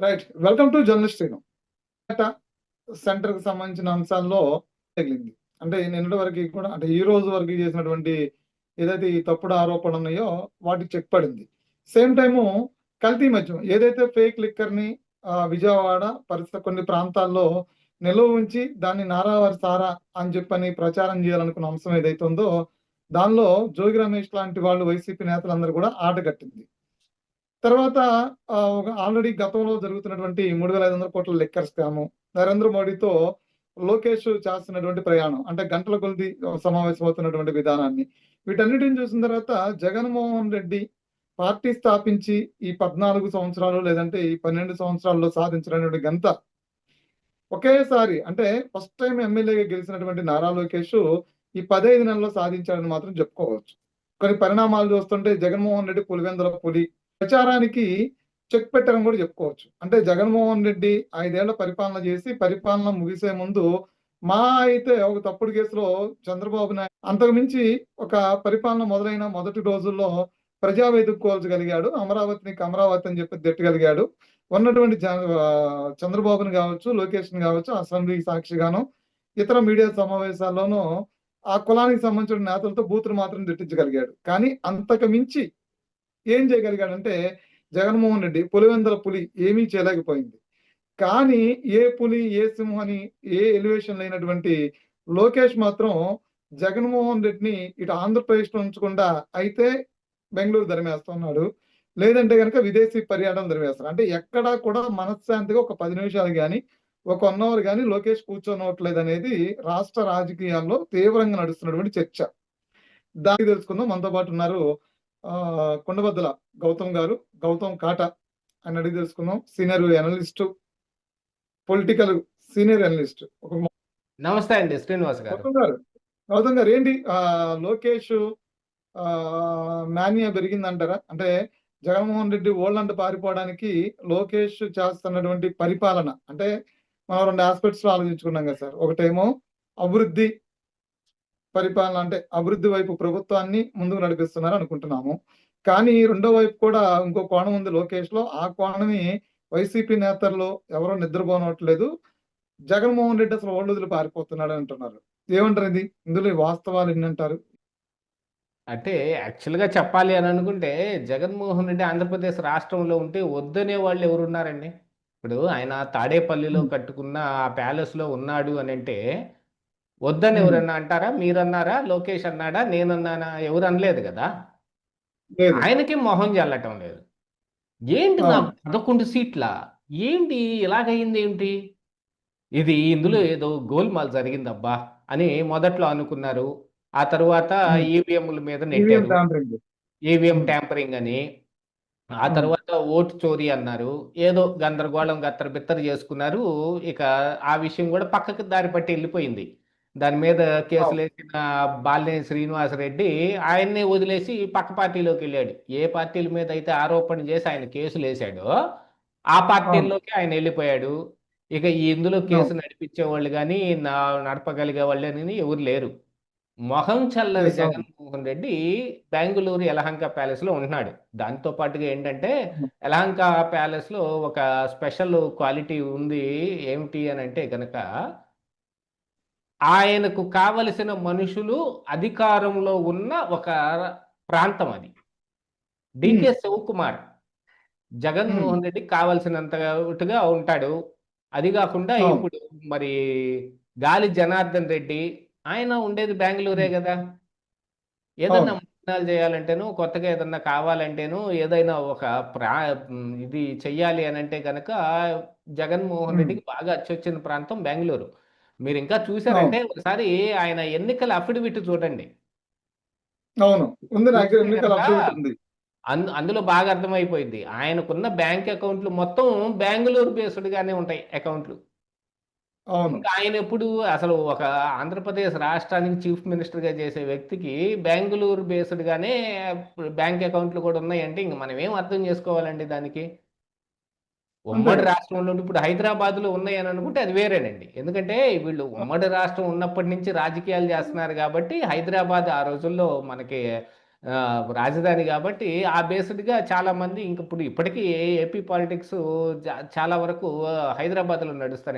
Right welcome to journalist Srinu సెంటర్కి సంబంధించిన అంశాల్లో తగిలింది. అంటే నిన్నటి వరకు కూడా అంటే ఈ రోజు వరకు చేసినటువంటి ఏదైతే ఈ తప్పుడు ఆరోపణలు ఉన్నాయో వాటికి చెక్ పడింది. సేమ్ టైము కల్తీ మద్యం ఏదైతే ఫేక్ లిక్కర్ని విజయవాడ పరిసర కొన్ని ప్రాంతాల్లో నిల్వ ఉంచి దాన్ని నారావారి సారా అని చెప్పని ప్రచారం చేయాలనుకున్న అంశం ఏదైతే ఉందో దానిలో జోగి రమేష్ లాంటి వాళ్ళు వైసీపీ నేతలందరూ కూడా ఆట కట్టింది. తర్వాత ఒక ఆల్రెడీ గతంలో జరుగుతున్నటువంటి మూడు వేల ఐదు వందల కోట్ల లెక్కర్ స్కాము నరేంద్ర మోడీతో లోకేష్ చేస్తున్నటువంటి ప్రయాణం అంటే గంటల కొలిది సమావేశం అవుతున్నటువంటి విధానాన్ని. వీటన్నిటిని చూసిన తర్వాత జగన్మోహన్ రెడ్డి పార్టీ స్థాపించి ఈ పద్నాలుగు సంవత్సరాలు లేదంటే ఈ పన్నెండు సంవత్సరాల్లో సాధించినటువంటి గంత ఒకేసారి అంటే ఫస్ట్ టైం ఎమ్మెల్యేగా గెలిచినటువంటి నారా లోకేష్ ఈ పదహైదు నెలల్లో సాధించాడని మాత్రం చెప్పుకోవచ్చు. కొన్ని పరిణామాలు చూస్తుంటే జగన్మోహన్ రెడ్డి పులివెందుల పులి ప్రచారానికి చెక్ పెట్టడం కూడా చెప్పుకోవచ్చు. అంటే జగన్మోహన్ రెడ్డి ఐదేళ్ళ పరిపాలన చేసి పరిపాలన ముగిసే ముందు మా అయితే ఒక తప్పుడు కేసులో చంద్రబాబు నాయుడు అంతకు మించి ఒక పరిపాలన మొదలైన మొదటి రోజుల్లో ప్రజా వెతుక్కోల్చగలిగాడు అమరావతిని అమరావతి అని చెప్పి తిట్టగలిగాడు. ఉన్నటువంటి జ- చంద్రబాబుని కావచ్చు లోకేష్ కావచ్చు అసెంబ్లీ సాక్షిగాను ఇతర మీడియా సమావేశాల్లోనూ ఆ కులానికి సంబంధించిన నేతలతో బూతులు మాత్రం తిట్టించగలిగాడు. కానీ అంతకు మించి ఏం చేయగలిగాడంటే జగన్మోహన్ రెడ్డి పులివెందల పులి ఏమీ చేయలేకపోయింది. కానీ ఏ పులి ఏ సింహని ఏ ఎలివేషన్ లేనటువంటి లోకేష్ మాత్రం జగన్మోహన్ రెడ్డిని ఇటు ఆంధ్రప్రదేశ్లో ఉంచకుండా అయితే బెంగళూరు ధరిమేస్తున్నాడు లేదంటే కనుక విదేశీ పర్యటన ధరిమేస్తాడు అంటే ఎక్కడా కూడా మనశ్శాంతిగా ఒక పది నిమిషాలు కానీ ఒక వన్ అవర్ కానీ లోకేష్ కూర్చోనవట్లేదు అనేది రాష్ట్ర రాజకీయాల్లో తీవ్రంగా నడుస్తున్నటువంటి చర్చ. దానికి తెలుసుకుందాం. మనతో పాటు ఉన్నారు కొండబద్దల గౌతమ్ గారు గౌతమ్ కాటా అని అడిగి తెలుసుకుందాం. Senior analyst political senior analyst ఒక నమస్తే అండి శ్రీనివాస్ గారు. గౌతమ్ గారు. గౌతమ్ గారు ఏంటి? ఆ లోకేష్ ఆ మాన్యా పెరిగిందంటారా? అంటే జగన్మోహన్ రెడ్డి ఓళ్ళంట పారిపోవడానికి లోకేష్ చేస్తున్నటువంటి పరిపాలన. అంటే మనం రెండు ఆస్పెక్ట్స్లో ఆలోచించుకున్నాం కదా సార్. ఒకటేమో అభివృద్ధి పరిపాలన అంటే అభివృద్ధి వైపు ప్రభుత్వాన్ని ముందుకు నడిపిస్తున్నారు అనుకుంటున్నాము. కానీ రెండో వైపు కూడా ఇంకో కోణం ఉంది లోకేష్లో ఆ కోణమి వైసీపీ నేతల్లో ఎవరో నిద్రపోనట్లేదు జగన్మోహన్ రెడ్డి అసలు ఓళ్ళు వదిలి పారిపోతున్నాడు అంటున్నారు. ఏమంటారు ఇది? ఇందులో వాస్తవాలు ఎన్ని అంటారు అంటే యాక్చువల్గా చెప్పాలి అని అనుకుంటే జగన్మోహన్ రెడ్డి ఆంధ్రప్రదేశ్ రాష్ట్రంలో ఉంటే వద్దనే వాళ్ళు ఎవరున్నారండి? ఇప్పుడు ఆయన తాడేపల్లిలో. కట్టుకున్న ఆ ప్యాలెస్లో ఉన్నాడు అని అంటే వద్దని. ఎవరన్నా అంటారా? మీరన్నారా? లోకేష్ అన్నాడా? నేనన్నానా? ఎవరు అనలేదు కదా ఆయనకి మొహం చల్లటం లేదు. ఏంటి నా. పదకొండు సీట్ల? ఏంటి? ఇలాగయింది ఏంటి? ఇది ఇందులో. ఏదో గోల్మాల్ జరిగిందబ్బా అని మొదట్లో అనుకున్నారు. ఆ తర్వాత. ఈవీఎంల మీద ఈవీఎం నెట్టారు ట్యాంపరింగ్ ఈవీఎం. ట్యాంపరింగ్ అని. ఆ. తర్వాత ఓటు చోరీ అన్నారు. ఏదో గందరగోళం గత్తర బిత్తర చేసుకున్నారు. ఇక ఆ విషయం కూడా పక్కకి దారి పట్టి వెళ్ళిపోయింది. దాని మీద కేసులు వేసిన బాలినేని శ్రీనివాసరెడ్డి ఆయన్నే వదిలేసి పక్క పార్టీలోకి వెళ్ళాడు. ఏ పార్టీల మీద అయితే ఆరోపణ చేసి ఆయన కేసులు వేశాడో ఆ పార్టీల్లోకి ఆయన వెళ్ళిపోయాడు. ఇక ఈ ఇందులో కేసు నడిపించే వాళ్ళు కానీ నా నడపగలిగే వాళ్ళని ఎవరు లేరు. మొహం చల్లని. జగన్మోహన్ రెడ్డి బెంగళూరు యలహంక ప్యాలెస్లో ఉంటున్నాడు. దాంతో పాటుగా ఏంటంటే. యలహంక ప్యాలెస్లో ఒక స్పెషల్ క్వాలిటీ ఉంది. ఏమిటి అని అంటే గనక ఆయనకు కావలసిన మనుషులు అధికారంలో ఉన్న ఒక ప్రాంతం అది. డికే శివకుమార్. జగన్మోహన్ రెడ్డికి కావలసినంతగా ఉంటాడు. అది కాకుండా. ఇప్పుడు మరి గాలి జనార్దన్ రెడ్డి ఆయన ఉండేది బెంగళూరే కదా. ఏదన్నా ప్రయత్నాలు చేయాలంటేను కొత్తగా ఏదన్నా కావాలంటేను ఏదైనా ఒక ప్రా ఇది చెయ్యాలి అని అంటే కనుక జగన్మోహన్. రెడ్డికి బాగా అచ్చొచ్చిన ప్రాంతం బెంగళూరు. మీరు ఇంకా చూసారంటే ఒకసారి ఆయన ఎన్నికల అఫిడవిట్ చూడండి. అవును. ఉంది ఎన్నికల ఉంది. అందులో బాగా అర్థమైపోయింది. ఆయనకున్న బ్యాంక్ అకౌంట్లు మొత్తం బెంగళూరు బేస్డ్ గానే ఉంటాయి అకౌంట్లు. ఆయన ఎప్పుడు అసలు ఒక ఆంధ్రప్రదేశ్ రాష్ట్రానికి చీఫ్ మినిస్టర్గా చేసే వ్యక్తికి బెంగళూరు బేస్డ్ గానే బ్యాంక్ అకౌంట్లు కూడా ఉన్నాయంటే ఇంక మనం ఏం అర్థం చేసుకోవాలండి దానికి? ఉమ్మడి. రాష్ట్రంలో ఇప్పుడు హైదరాబాద్లో ఉన్నాయి అని అనుకుంటే అది వేరేనండి ఎందుకంటే వీళ్ళు ఉమ్మడి రాష్ట్రం ఉన్నప్పటి నుంచి రాజకీయాలు చేస్తున్నారు కాబట్టి హైదరాబాద్ ఆ రోజుల్లో మనకి రాజధాని కాబట్టి ఆ బేస్డ్గా చాలా మంది ఇంక ఇప్పుడు ఇప్పటికీ ఏపీ పాలిటిక్స్ చాలా వరకు హైదరాబాద్లో నడుస్తూనే